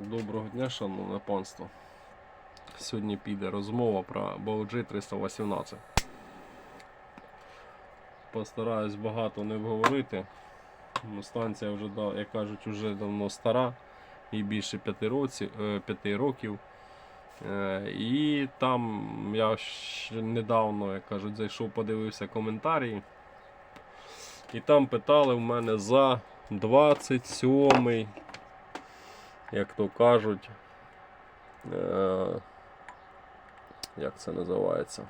Доброго дня, шановне панство. Сьогодні піде розмова про BOG 318. Постараюсь багато не говорити. Ну, Станція вже, як кажуть, вже давно стара, їй більше 5 років. 5 років. Е, І там я ще недавно, як кажуть, зайшов, подивився коментарі. І там питали в мене за 27 як то кажуть, е, як це називається?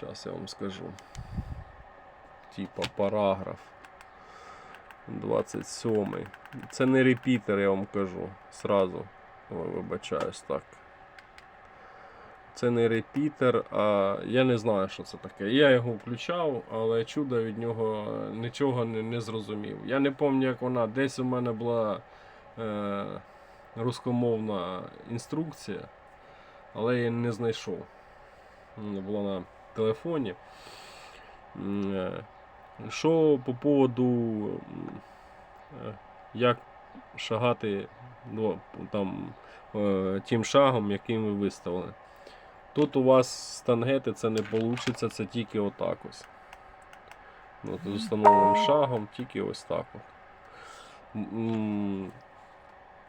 Зараз я вам скажу. Типа параграф 27. Це не репітер, я вам кажу. Сразу. Вибачаюсь так. Це не репітер, а я не знаю, що це таке. Я його включав, але чудо від нього нічого не, не зрозумів. Я не пам'ятаю, як вона десь у мене була е, рускомовна інструкція, але я не знайшов. Вона була на телефоні. Е, Що по поводу, е, як шагати ну, там, е, тим шагом, яким ви виставили. Тут у вас з тангети це не вийде, це тільки отак ось. От, з установленим шагом, тільки ось так. От.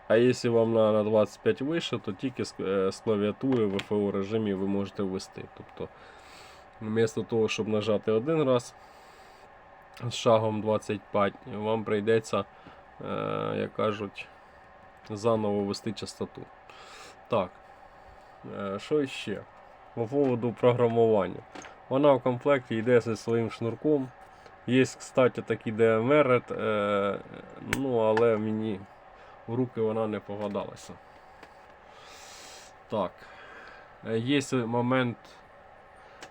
А якщо вам на, на 25 вище, то тільки з, з клавіатури в ФО режимі ви можете ввести. Тобто, вмісто того, щоб нажати один раз з шагом 25, вам прийдеться, як кажуть, заново ввести частоту. Так, що ще? По поводу програмування. Вона в комплекті йде зі своїм шнурком. Є, кстати, такий DMR, ну, але мені в руки вона не попадалася. Так. Е, Є момент.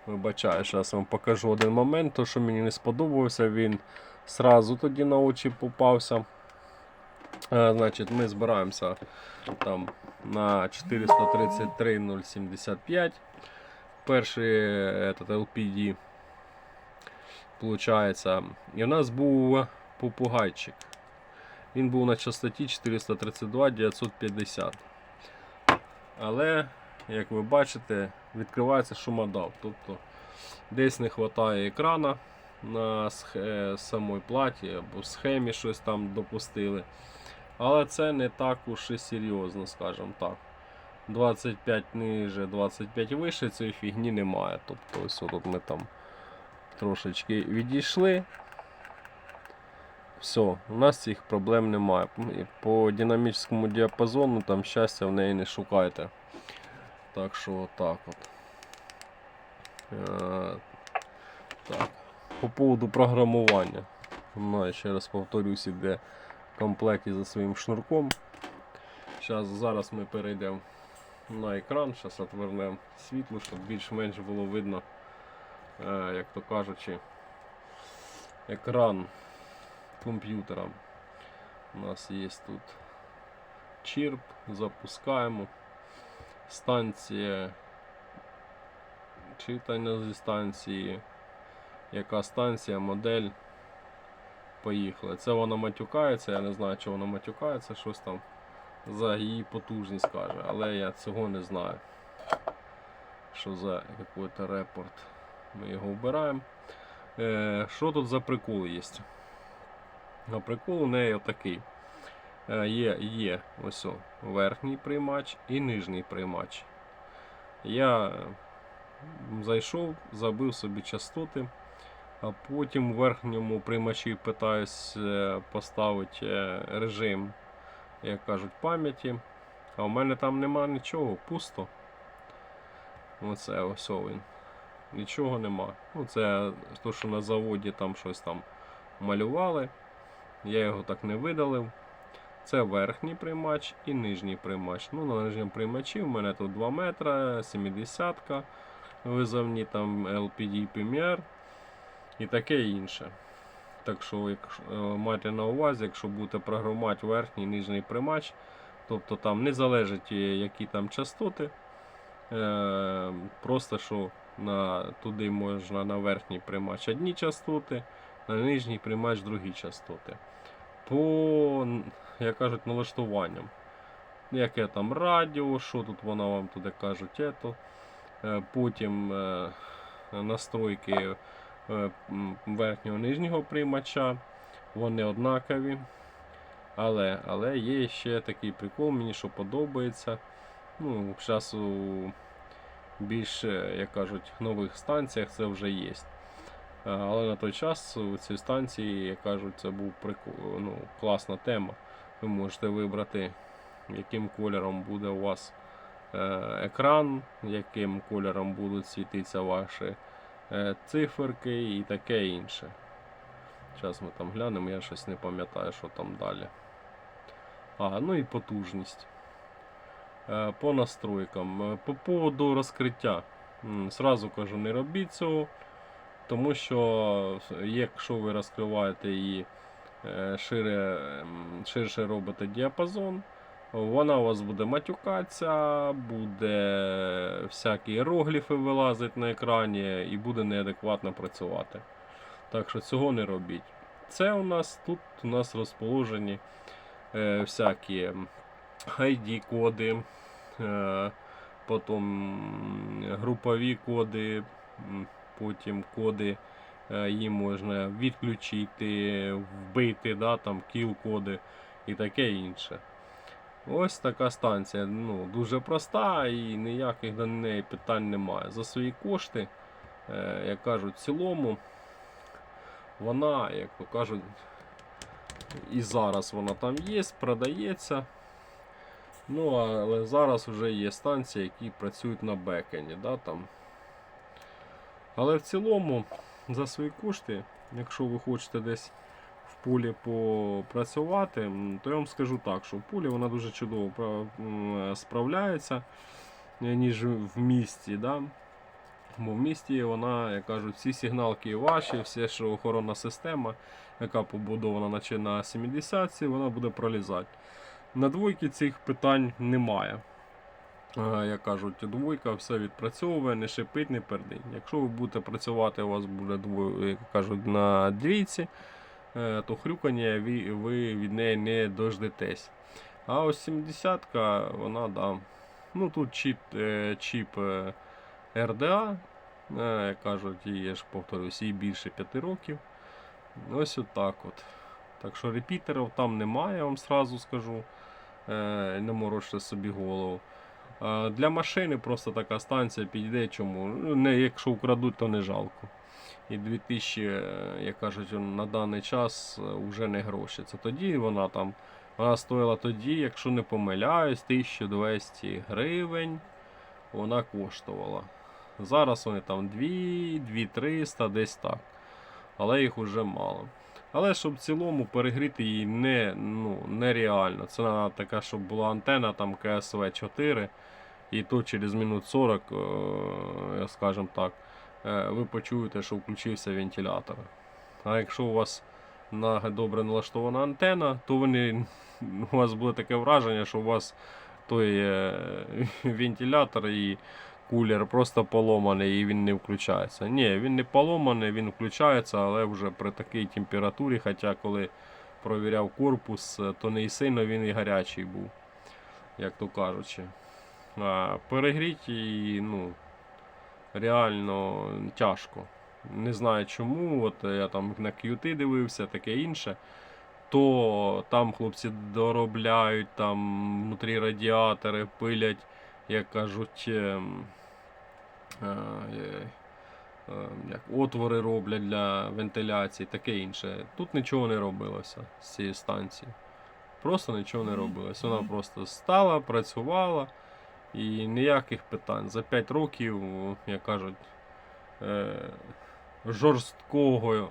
Вибачаю, зараз вам покажу один момент, то що мені не сподобався, він сразу тоді на очі попався. Е, Значить, ми збираємося там на 433.075. Перший е, этот LPD получається. І в нас був попугайчик. Він був на частоті 432 950. Але, як ви бачите, відкривається шумодав. Тобто десь не вистачає екрана на самій платі або схемі щось там допустили. Але це не так уж і серйозно, скажімо так. 25 ниже, 25 вище цієї фігні немає. Тобто ось тут ми там трошечки відійшли. Все, у нас цих проблем немає. По динамічному діапазону там щастя в неї не шукайте. Так що отак от. Е, так. По поводу програмування. Ну, я ще раз повторюсь, іде комплекті за своїм шнурком. Щас, зараз ми перейдемо на екран, зараз отвернемо світло, щоб більш-менш було видно, е, як то кажучи, екран комп'ютера. У нас є тут чірп, запускаємо. Станція читання зі станції. Яка станція, модель. Поїхали. Це вона матюкається, я не знаю, чого вона матюкається, щось там за її потужність каже, але я цього не знаю. Що за якийсь репорт. Ми його вбираємо. Е, що тут за прикол є? На прикол у неї отакий. Е, є, є ось о, верхній приймач і нижній приймач. Я зайшов, забив собі частоти, а потім у верхньому приймачі питаюсь е, поставити е, режим, як кажуть, пам'яті. А в мене там нема нічого, пусто. Оце ось він. Нічого нема. Ну, це то, що на заводі там щось там малювали. Я його так не видалив. Це верхній приймач і нижній приймач. Ну, на нижньому приймачі в мене тут 2 метра, 70 визовні там LPD Premier і таке інше. Так що, якщо е, майте на увазі, якщо будете програмувати верхній і нижній приймач, тобто там не залежить, е, які там частоти. Е, просто що на, туди можна на верхній приймач одні частоти, на нижній приймач другі частоти. По як кажуть, налаштуванням. Яке там радіо, що тут вона вам туди кажуть, ето. Е, Потім е, настройки е, верхнього нижнього приймача. Вони однакові. Але, але є ще такий прикол, мені що подобається. Ну, зараз у більш, як кажуть, нових станціях це вже є. Е, Але на той час у цій станції, як кажуть, це був прикол, ну, класна тема. Ви можете вибрати, яким кольором буде у вас е, екран, яким кольором будуть світитися ваші е, циферки і таке інше. Зараз ми там глянемо, я щось не пам'ятаю, що там далі. А, ну і потужність. По настройкам. По поводу розкриття. Сразу кажу, не робіть цього, тому що якщо ви розкриваєте її е, шире, ширше робите діапазон, вона у вас буде матюкатися, буде всякі іерогліфи вилазити на екрані і буде неадекватно працювати. Так що цього не робіть. Це у нас тут у нас розположені е, всякі ID-коди, е, потім групові коди, потім коди е, їм можна відключити, вбити, да, там, кіл-коди і таке інше. Ось така станція. Ну, дуже проста і ніяких до неї питань немає. За свої кошти, е, як кажуть, в цілому, вона, як то кажуть, і зараз вона там є, продається. Ну, але зараз вже є станції, які працюють на бекені. Да, там. Але в цілому, за свої кошти, якщо ви хочете десь в полі попрацювати, то я вам скажу так, що в полі вона дуже чудово справляється, е, ніж в місті. Да? Бо в місті вона, як кажуть, всі сигналки ваші, все, що охоронна система, яка побудована наче на 70 вона буде пролізати. На двойки цих питань немає. Е, Як кажуть, двойка все відпрацьовує, не шипить, не пердить. Якщо ви будете працювати, у вас буде двоє, як кажуть, на двійці, е, то хрюкання ви, від неї не дождетесь. А ось 70-ка, вона да. Ну тут чіп, е, чіп RDA, е, як кажуть, їй, я ж повторюсь, їй більше 5 років. Ось отак от. Так що репітерів там немає, я вам сразу скажу. Не морочте собі голову. Е, Для машини просто така станція підійде. Чому? Ну, Не, якщо украдуть, то не жалко. І 2000, е, як кажуть, на даний час вже не гроші. Це тоді вона там. Вона стоїла тоді, якщо не помиляюсь, 1200 гривень вона коштувала. Зараз вони там 2, 2300, десь так. Але їх уже мало. Але щоб в цілому перегріти її не, ну, нереально. Це треба така, щоб була антена там КСВ 4. І то через минут 40, е, скажімо так, е, ви почуєте, що включився вентилятор. А якщо у вас на добре налаштована антена, то вони, у вас буде таке враження, що у вас той е, вентилятор і кулер просто поломаний і він не включається. Ні, він не поломаний, він включається, але вже при такій температурі, хоча коли провіряв корпус, е, то не і сильно він і гарячий був, як то кажучи. А перегріти її, ну, реально тяжко. Не знаю чому. От я там на QT дивився, таке інше. То там хлопці доробляють, там внутрі радіатори пилять, як кажуть, ем, як отвори роблять для вентиляції, таке інше. Тут нічого не робилося з цієї станції. Просто нічого не робилося. Вона просто стала, працювала і ніяких питань. За 5 років, як кажуть, е, жорсткого е,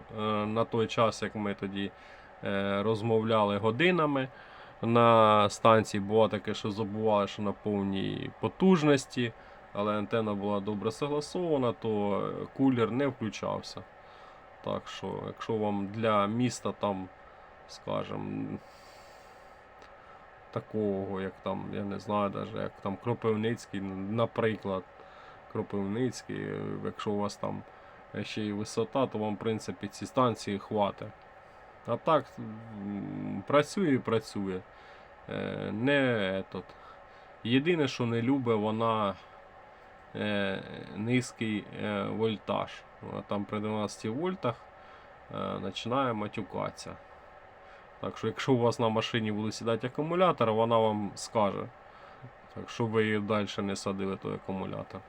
на той час, як ми тоді е, розмовляли годинами на станції, було таке, що забували, що на повній потужності, але антенна була добре согласована, то е, кулер не включався. Так що, якщо вам для міста там, скажімо, такого, як там, я не знаю, даже, як там Кропивницький, наприклад, Кропивницький, е, якщо у вас там ще й висота, то вам, в принципі, ці станції хватить. А так працює і працює. Е, Не етот. Єдине, що не любить, вона низький е, вольтаж. Там при 12 вольтах е, починає матюкатися. Так що, якщо у вас на машині буде сідати акумулятор, вона вам скаже. Так, щоб ви її далі не садили той акумулятор.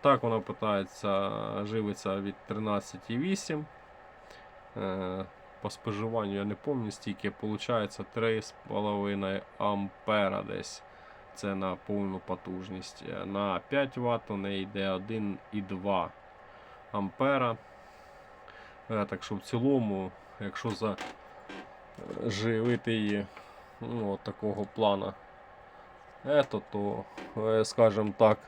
Так вона питається, живиться від 13,8. Е, по споживанню я не пам'ятаю стільки, виходить 3,5 ампера десь. Це на повну потужність. Е, На 5 Вт у неї йде 1,2 ампера. Е, Так що в цілому, якщо заживити її ну, от такого плана, ето, то, е, скажімо так,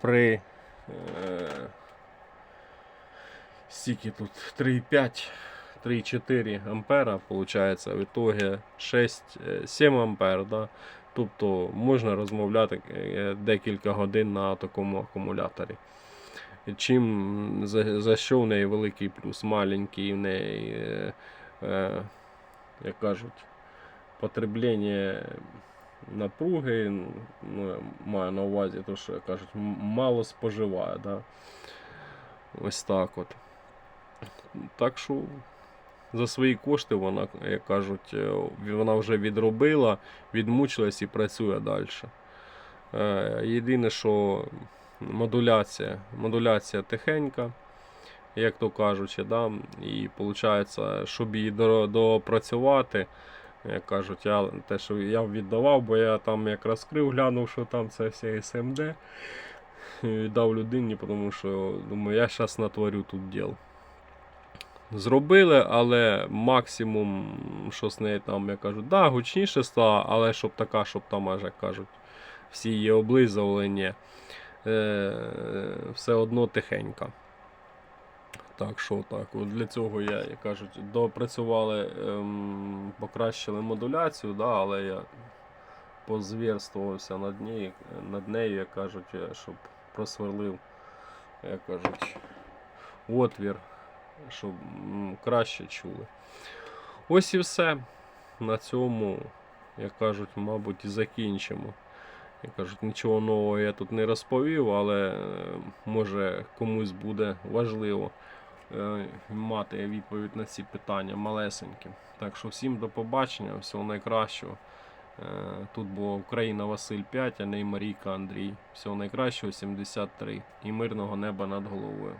при е, стільки тут 3,5 3,4 ампера, получается, в итоге 6-7 ампер, да? Тобто можна розмовляти е, декілька годин на такому акумуляторі. Чим за, за що в неї великий плюс, маленький в неї, е, е, як кажуть, потреблення напруги, ну, маю на увазі, то, що кажуть, мало споживає. Да? Ось так от. Так що за свої кошти вона, як кажуть, е, вона вже відробила, відмучилась і працює далі. Е, Єдине, що модуляція. Модуляція тихенька, як то кажучи, да? і виходить, щоб її допрацювати. Як кажуть, я те, що я віддавав, бо я там як розкрив, глянув, що там це все SMD. і Віддав людині, тому що думаю, я зараз натворю тут діл. Зробили, але максимум, що з нею там, як кажуть, да, гучніше стало, але щоб така, щоб там, аж як кажуть, всі її облизували, ні. Е, все одно тихенька. Так що так, от для цього я, як кажуть, допрацювали, ем, покращили модуляцію, да, але я позвірствувався над нею, над нею, як кажуть, е, щоб просверлив, як кажуть, отвір, щоб краще чули. Ось і все. На цьому, як кажуть, мабуть, і закінчимо. Як кажуть, нічого нового я тут не розповів, але е, може комусь буде важливо е, мати відповідь на ці питання малесенькі. Так що всім до побачення, всього найкращого. Е, Тут була Україна Василь 5, а не Марійка Андрій. Всього найкращого 73 і мирного неба над головою.